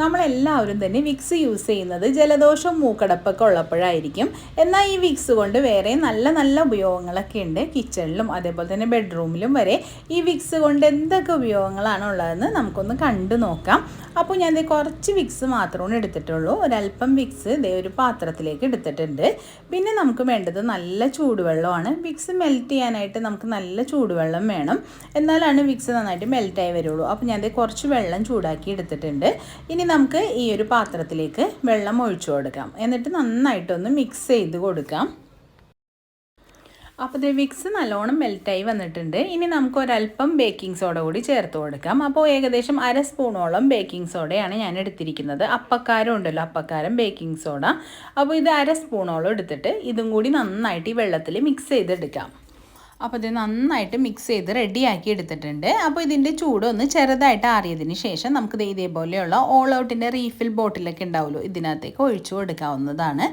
നമ്മളെല്ലാവരും തന്നെ Vicks use ചെയ്യുന്നത് ജലദോഷം മൂക്കടപ്പൊക്കെ ഉള്ളപ്പോഴായിരിക്കും. എന്നാൽ ഈ വിക്സ് കൊണ്ട് വേറെ നല്ല നല്ല ഉപയോഗങ്ങളൊക്കെ ഉണ്ട്. കിച്ചണിലും അതേപോലെ തന്നെ ബെഡ്റൂമിലും വരെ ഈ വിക്സ് കൊണ്ട് എന്തൊക്കെ ഉപയോഗങ്ങളാണ് ഉള്ളതെന്ന് നമുക്കൊന്ന് കണ്ടു നോക്കാം. അപ്പോൾ ഞാൻ ദേ കുറച്ച് വിക്സ് മാത്രമാണ് എടുത്തിട്ടുള്ളൂ. ഒരല്പം വിക്സ് ഇതേ ഒരു പാത്രത്തിലേക്ക് എടുത്തിട്ടുണ്ട്. പിന്നെ നമുക്ക് വേണ്ടത് നല്ല ചൂടുവെള്ളമാണ്. വിക്സ് മെൽറ്റ് ചെയ്യാനായിട്ട് നമുക്ക് നല്ല ചൂടുവെള്ളം വേണം. എന്നാലാണ് വിക്സ് നന്നായിട്ട് മെൽറ്റായി വരുള്ളൂ. അപ്പോൾ ഞാൻ ദേ കുറച്ച് വെള്ളം ചൂടാക്കി എടുത്തിട്ടുണ്ട്. ഇനി നമുക്ക് ഈ ഒരു പാത്രത്തിലേക്ക് വെള്ളം ഒഴിച്ചു കൊടുക്കാം. എന്നിട്ട് നന്നായിട്ടൊന്ന് മിക്സ് ചെയ്ത് കൊടുക്കാം. അപ്പോൾ ഇത് വിക്സ് നല്ലോണം മെൽറ്റായി വന്നിട്ടുണ്ട്. ഇനി നമുക്ക് ഒരല്പം ബേക്കിംഗ് സോഡ കൂടി ചേർത്ത് കൊടുക്കാം. അപ്പോൾ ഏകദേശം അര സ്പൂണോളം ബേക്കിംഗ് സോഡയാണ് ഞാൻ എടുത്തിരിക്കുന്നത്. അപ്പക്കാരം ഉണ്ടല്ലോ അപ്പക്കാരം ബേക്കിംഗ് സോഡ അപ്പോൾ ഇത് അര സ്പൂണോളം എടുത്തിട്ട് ഇതും കൂടി നന്നായിട്ട് ഈ വെള്ളത്തിൽ മിക്സ് ചെയ്തെടുക്കാം. അപ്പോൾ ഇത് നന്നായിട്ട് മിക്സ് ചെയ്ത് റെഡിയാക്കി എടുത്തിട്ടുണ്ട്. അപ്പോൾ ഇതിന്റെ ചൂട് ഒന്ന് ചെറുതായിട്ട് ആറിയതിന് ശേഷം നമുക്ക് ദേ ഇതേപോലെയുള്ള ഓൾ ഔട്ടിന്റെ റീഫിൽ ബോട്ടിലൊക്കെ ഉണ്ടാവുമല്ലോ ഇതിനകത്തേക്ക് ഒഴിച്ചു കൊടുക്കാവുന്നതാണ്.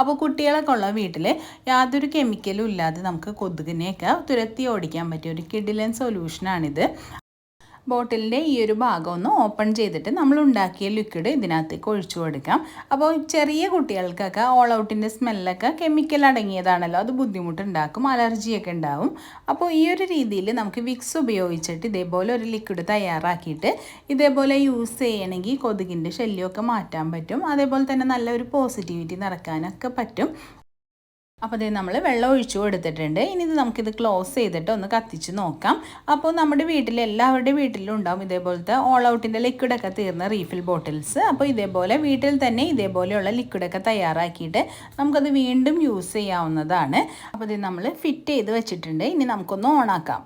അപ്പോൾ കുട്ടികളൊക്കെ ഉള്ള വീട്ടിൽ യാതൊരു കെമിക്കലും ഇല്ലാതെ നമുക്ക് കൊതുകിനെയൊക്കെ തുരത്തി ഓടിക്കാൻ പറ്റിയ ഒരു കിഡിലൻ സൊല്യൂഷനാണിത് ബോട്ടിലിന്റെ ഈ ഒരു ഭാഗം ഒന്ന് ഓപ്പൺ ചെയ്തിട്ട് നമ്മൾ ഉണ്ടാക്കിയ ലിക്വിഡ് ഇതിനകത്തേക്ക് ഒഴിച്ചു കൊടുക്കാം. അപ്പോൾ ചെറിയ കുട്ടികൾക്കൊക്കെ ഓൾ ഔട്ടിന്റെ സ്മെല്ലൊക്കെ കെമിക്കൽ അടങ്ങിയതാണല്ലോ അത് ബുദ്ധിമുട്ടുണ്ടാക്കും അലർജിയൊക്കെ ഉണ്ടാവും. അപ്പോൾ ഈ ഒരു രീതിയിൽ നമുക്ക് വിക്സ് ഉപയോഗിച്ചിട്ട് ഇതേപോലെ ഒരു ലിക്വിഡ് തയ്യാറാക്കിയിട്ട് ഇതേപോലെ യൂസ് ചെയ്യണമെങ്കിൽ കൊതുകിന്റെ ശല്യമൊക്കെ മാറ്റാൻ പറ്റും. അതേപോലെ തന്നെ നല്ലൊരു പോസിറ്റിവിറ്റി നടക്കാനൊക്കെ പറ്റും. അപ്പോൾ അതേ നമ്മൾ വെള്ളം ഒഴിച്ചു കൊടുത്തിട്ടുണ്ട്. ഇനി ഇത് നമുക്കിത് ക്ലോസ് ചെയ്തിട്ട് ഒന്ന് കത്തിച്ച് നോക്കാം. അപ്പോൾ നമ്മുടെ വീട്ടിൽ എല്ലാവരുടെ വീട്ടിലും ഉണ്ടാവും ഇതേപോലത്തെ ഓൾ ഔട്ടിന്റെ ലിക്വിഡൊക്കെ തീർന്ന റീഫിൽ ബോട്ടിൽസ് അപ്പോൾ ഇതേപോലെ വീട്ടിൽ തന്നെ ഇതേപോലെയുള്ള ലിക്വിഡൊക്കെ തയ്യാറാക്കിയിട്ട് നമുക്കത് വീണ്ടും യൂസ് ചെയ്യാവുന്നതാണ്. അപ്പോൾ ഇത് നമ്മൾ ഫിറ്റ് ചെയ്ത് വെച്ചിട്ടുണ്ട്. ഇനി നമുക്കൊന്ന് ഓണാക്കാം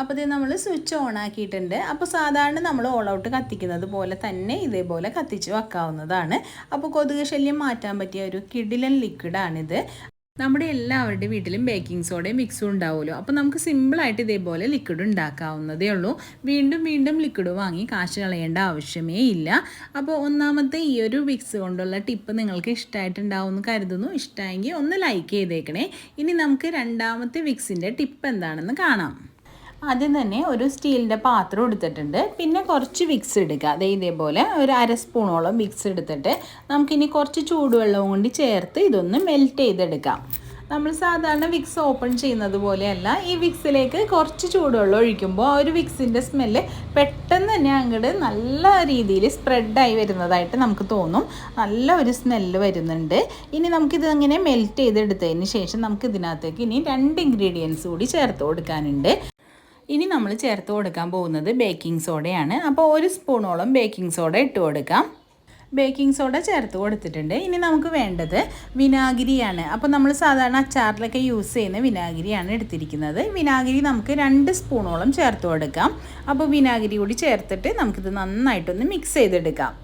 അപ്പോൾ ഇത് നമ്മൾ സ്വിച്ച് ഓൺ ആക്കിയിട്ടുണ്ട്. അപ്പോൾ സാധാരണ നമ്മൾ ഓൾ ഔട്ട് കത്തിക്കുന്നത് പോലെ തന്നെ ഇതേപോലെ കത്തിച്ച് വെക്കാവുന്നതാണ്. അപ്പോൾ കൊതുക് ശല്യം മാറ്റാൻ പറ്റിയ ഒരു കിഡിലൻ ലിക്വിഡാണിത് നമ്മുടെ എല്ലാവരുടെയും വീട്ടിലും ബേക്കിംഗ് സോഡയും മിക്സും ഉണ്ടാവുമല്ലോ. അപ്പോൾ നമുക്ക് സിമ്പിളായിട്ട് ഇതേപോലെ ലിക്വിഡ് ഉണ്ടാക്കാവുന്നതേ ഉള്ളൂ. വീണ്ടും വീണ്ടും ലിക്വിഡ് വാങ്ങി കാശ് കളയേണ്ട ആവശ്യമേ ഇല്ല. അപ്പോൾ ഒന്നാമത്തെ ഈ ഒരു മിക്സ് കൊണ്ടുള്ള ടിപ്പ് നിങ്ങൾക്ക് ഇഷ്ടമായിട്ടുണ്ടാവും എന്ന് കരുതുന്നു. ഇഷ്ടമായെങ്കിൽ ഒന്ന് ലൈക്ക് ചെയ്തേക്കണേ. ഇനി നമുക്ക് രണ്ടാമത്തെ വിക്സിന്റെ ടിപ്പ് എന്താണെന്ന് കാണാം. ആദ്യം തന്നെ ഒരു സ്റ്റീലിന്റെ പാത്രം എടുത്തിട്ടുണ്ട്. പിന്നെ കുറച്ച് വിക്സ് എടുക്കുക. അതേ ഇതേപോലെ ഒരു അര സ്പൂണോളം വിക്സ് എടുത്തിട്ട് നമുക്കിനി കുറച്ച് ചൂടുവെള്ളവും കൊണ്ട് ചേർത്ത് ഇതൊന്ന് മെൽറ്റ് ചെയ്തെടുക്കാം. നമ്മൾ സാധാരണ വിക്സ് ഓപ്പൺ ചെയ്യുന്നത് പോലെയല്ല ഈ വിക്സിലേക്ക് കുറച്ച് ചൂടുവെള്ളം ഒഴിക്കുമ്പോൾ ആ ഒരു വിക്സിന്റെ സ്മെല്ല് പെട്ടെന്ന് തന്നെ അങ്ങോട്ട് നല്ല രീതിയിൽ സ്പ്രെഡായി വരുന്നതായിട്ട് നമുക്ക് തോന്നും. നല്ല ഒരു സ്മെല്ല് വരുന്നുണ്ട്. ഇനി നമുക്കിത് അങ്ങനെ മെൽറ്റ് ചെയ്തെടുത്തതിന് ശേഷം നമുക്ക് ഇതിനകത്തേക്ക് ഇനി രണ്ട് ഇൻഗ്രീഡിയൻസ് കൂടി ചേർത്ത് കൊടുക്കാനുണ്ട്. ഇനി നമ്മൾ ചേർത്ത് കൊടുക്കാൻ പോകുന്നത് ബേക്കിംഗ് സോഡയാണ് അപ്പോൾ ഒരു സ്പൂണോളം ബേക്കിംഗ് സോഡ ഇട്ട് കൊടുക്കാം. ബേക്കിംഗ് സോഡ ചേർത്ത് കൊടുത്തിട്ടുണ്ട്. ഇനി നമുക്ക് വേണ്ടത് വിനാഗിരിയാണ്. അപ്പോൾ നമ്മൾ സാധാരണ അച്ചാറിലൊക്കെ യൂസ് ചെയ്യുന്ന വിനാഗിരിയാണ് എടുത്തിരിക്കുന്നത്. വിനാഗിരി നമുക്ക് രണ്ട് സ്പൂണോളം ചേർത്ത് കൊടുക്കാം. അപ്പോൾ വിനാഗിരി കൂടി ചേർത്തിട്ട് നമുക്കിത് നന്നായിട്ടൊന്ന് മിക്സ് ചെയ്തെടുക്കാം.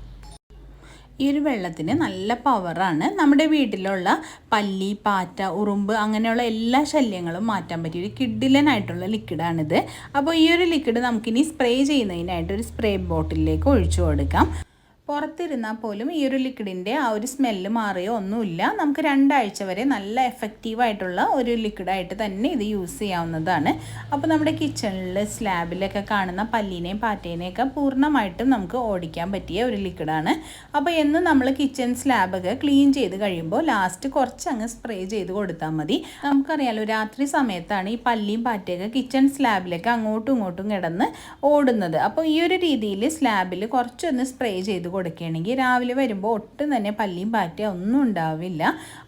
ഈ ഒരു വെള്ളത്തിന് നല്ല പവറാണ് നമ്മുടെ വീട്ടിലുള്ള പല്ലി പാറ്റ ഉറുമ്പ് അങ്ങനെയുള്ള എല്ലാ ശല്യങ്ങളും മാറ്റാൻ പറ്റിയ ഒരു കിഡിലനായിട്ടുള്ള ലിക്വിഡാണിത് അപ്പോൾ ഈ ഒരു ലിക്വിഡ് നമുക്കിനി സ്പ്രേ ചെയ്യുന്നതിനായിട്ട് ഒരു സ്പ്രേ ബോട്ടിലേക്ക് ഒഴിച്ചു കൊടുക്കാം. പുറത്തിരുന്നാൽ പോലും ഈ ഒരു ലിക്വിഡിന്റെ ആ ഒരു സ്മെല്ല് മാറിയോ ഒന്നുമില്ല. നമുക്ക് രണ്ടാഴ്ച വരെ നല്ല എഫക്റ്റീവായിട്ടുള്ള ഒരു ലിക്വിഡായിട്ട് തന്നെ ഇത് യൂസ് ചെയ്യാവുന്നതാണ്. അപ്പോൾ നമ്മുടെ കിച്ചണിൽ സ്ലാബിലൊക്കെ കാണുന്ന പല്ലിനെയും പാറ്റേനെയൊക്കെ പൂർണമായിട്ടും നമുക്ക് ഓടിക്കാൻ പറ്റിയ ഒരു ലിക്വിഡാണ്. അപ്പോൾ എന്ന് നമ്മൾ കിച്ചൺ സ്ലാബൊക്കെ ക്ലീൻ ചെയ്ത് കഴിയുമ്പോൾ ലാസ്റ്റ് കുറച്ച് അങ്ങ് സ്പ്രേ ചെയ്ത് കൊടുത്താൽ മതി. നമുക്കറിയാലോ രാത്രി സമയത്താണ് ഈ പല്ലിയും പാറ്റയൊക്കെ കിച്ചൺ സ്ലാബിലേക്ക് അങ്ങോട്ടും ഇങ്ങോട്ടും കിടന്ന് ഓടുന്നത്. അപ്പോൾ ഈ ഒരു രീതിയിൽ സ്ലാബിൽ കുറച്ചൊന്ന് സ്പ്രേ ചെയ്ത് കൊടുക്കുകയാണെങ്കിൽ രാവിലെ വരുമ്പോൾ ഒട്ടും തന്നെ പല്ലിയും പാറ്റ ഒന്നും ഉണ്ടാവില്ല.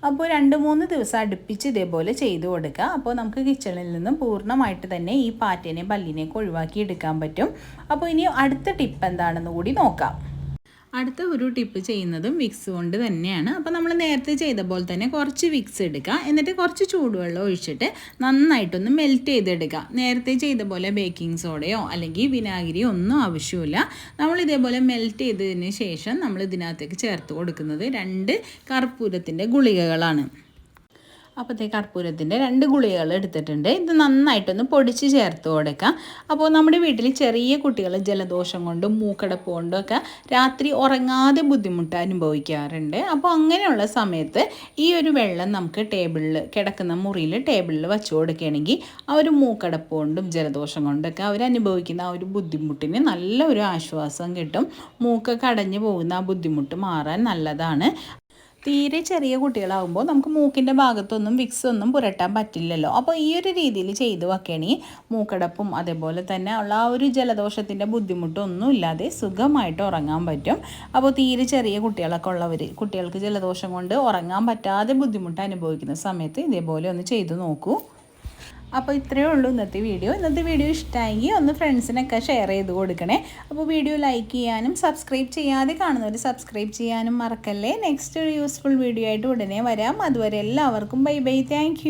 അപ്പോൾ രണ്ട് മൂന്ന് ദിവസം അടുപ്പിച്ച് ഇതേപോലെ ചെയ്ത് കൊടുക്കുക. അപ്പോൾ നമുക്ക് കിച്ചണിൽ നിന്നും പൂർണമായിട്ട് തന്നെ ഈ പാറ്റേനെയും പല്ലിനെയൊക്കെ ഒഴിവാക്കി എടുക്കാൻ പറ്റും. അപ്പോൾ ഇനി അടുത്ത ടിപ്പ് എന്താണെന്ന് കൂടി നോക്കാം. അടുത്ത ഒരു ടിപ്പ് ചെയ്യുന്നതും വിക്സ് കൊണ്ട് തന്നെയാണ്. അപ്പോൾ നമ്മൾ നേരത്തെ ചെയ്ത പോലെ തന്നെ കുറച്ച് വിക്സ് എടുക്കുക എന്നിട്ട് കുറച്ച് ചൂടുവെള്ളം ഒഴിച്ചിട്ട് നന്നായിട്ടൊന്ന് മെൽറ്റ് ചെയ്തെടുക്കുക നേരത്തെ ചെയ്ത പോലെ ബേക്കിംഗ് സോഡയോ അല്ലെങ്കിൽ വിനാഗിരിയോ ഒന്നും ആവശ്യമില്ല നമ്മൾ ഇതേപോലെ മെൽറ്റ് ചെയ്തതിന് ശേഷം നമ്മൾ ഇതിനകത്തേക്ക് ചേർത്ത് കൊടുക്കുന്നത് രണ്ട് കർപ്പൂരത്തിന്റെ ഗുളികകളാണ്. അപ്പോഴത്തെ കർപ്പൂരത്തിന്റെ രണ്ട് ഗുളികകൾ എടുത്തിട്ടുണ്ട്. ഇത് നന്നായിട്ടൊന്ന് പൊടിച്ച് ചേർത്ത് കൊടുക്കാം. അപ്പോൾ നമ്മുടെ വീട്ടിൽ ചെറിയ കുട്ടികൾ ജലദോഷം കൊണ്ടും മൂക്കടപ്പ് കൊണ്ടും ഒക്കെ രാത്രി ഉറങ്ങാതെ ബുദ്ധിമുട്ട് അനുഭവിക്കാറുണ്ട്. അപ്പോൾ അങ്ങനെയുള്ള സമയത്ത് ഈ ഒരു വെള്ളം നമുക്ക് ടേബിളിൽ കിടക്കുന്ന മുറിയിൽ ടേബിളിൽ വെച്ച് കൊടുക്കുകയാണെങ്കിൽ ആ ഒരു മൂക്കടപ്പ് കൊണ്ടും ജലദോഷം കൊണ്ടൊക്കെ അവർ അനുഭവിക്കുന്ന ആ ഒരു ബുദ്ധിമുട്ടിന് നല്ല ഒരു ആശ്വാസം കിട്ടും. മൂക്കൊക്കെ അടഞ്ഞു പോകുന്ന ആ ബുദ്ധിമുട്ട് മാറാൻ നല്ലതാണ്. തീരെ ചെറിയ കുട്ടികളാകുമ്പോൾ നമുക്ക് മൂക്കിന്റെ ഭാഗത്തൊന്നും വിക്സ് ഒന്നും പുരട്ടാൻ പറ്റില്ലല്ലോ. അപ്പോൾ ഈ ഒരു രീതിയിൽ ചെയ്ത് വെക്കണമെങ്കിൽ മൂക്കടപ്പും അതേപോലെ തന്നെ ഉള്ള ആ ഒരു ജലദോഷത്തിന്റെ ബുദ്ധിമുട്ടൊന്നും ഇല്ലാതെ സുഖമായിട്ട് ഉറങ്ങാൻ പറ്റും. അപ്പോൾ തീരെ ചെറിയ കുട്ടികളൊക്കെ ഉള്ളവർ കുട്ടികൾക്ക് ജലദോഷം കൊണ്ട് ഉറങ്ങാൻ പറ്റാതെ ബുദ്ധിമുട്ട് അനുഭവിക്കുന്ന സമയത്ത് ഇതേപോലെ ഒന്ന് ചെയ്തു നോക്കൂ. അപ്പോൾ ഇത്രയേ ഉള്ളൂ ഇന്നത്തെ വീഡിയോ. ഇന്നത്തെ വീഡിയോ ഇഷ്ടമായെങ്കിൽ ഒന്ന് ഫ്രണ്ട്സിനൊക്കെ ഷെയർ ചെയ്ത് കൊടുക്കണേ. അപ്പോൾ വീഡിയോ ലൈക്ക് ചെയ്യാനും സബ്സ്ക്രൈബ് ചെയ്യാതെ കാണുന്നവർ സബ്സ്ക്രൈബ് ചെയ്യാനും മറക്കല്ലേ. നെക്സ്റ്റ് ഒരു യൂസ്ഫുൾ വീഡിയോ ആയിട്ട് ഉടനെ വരാം. അതുവരെ എല്ലാവർക്കും ബൈ ബൈ താങ്ക്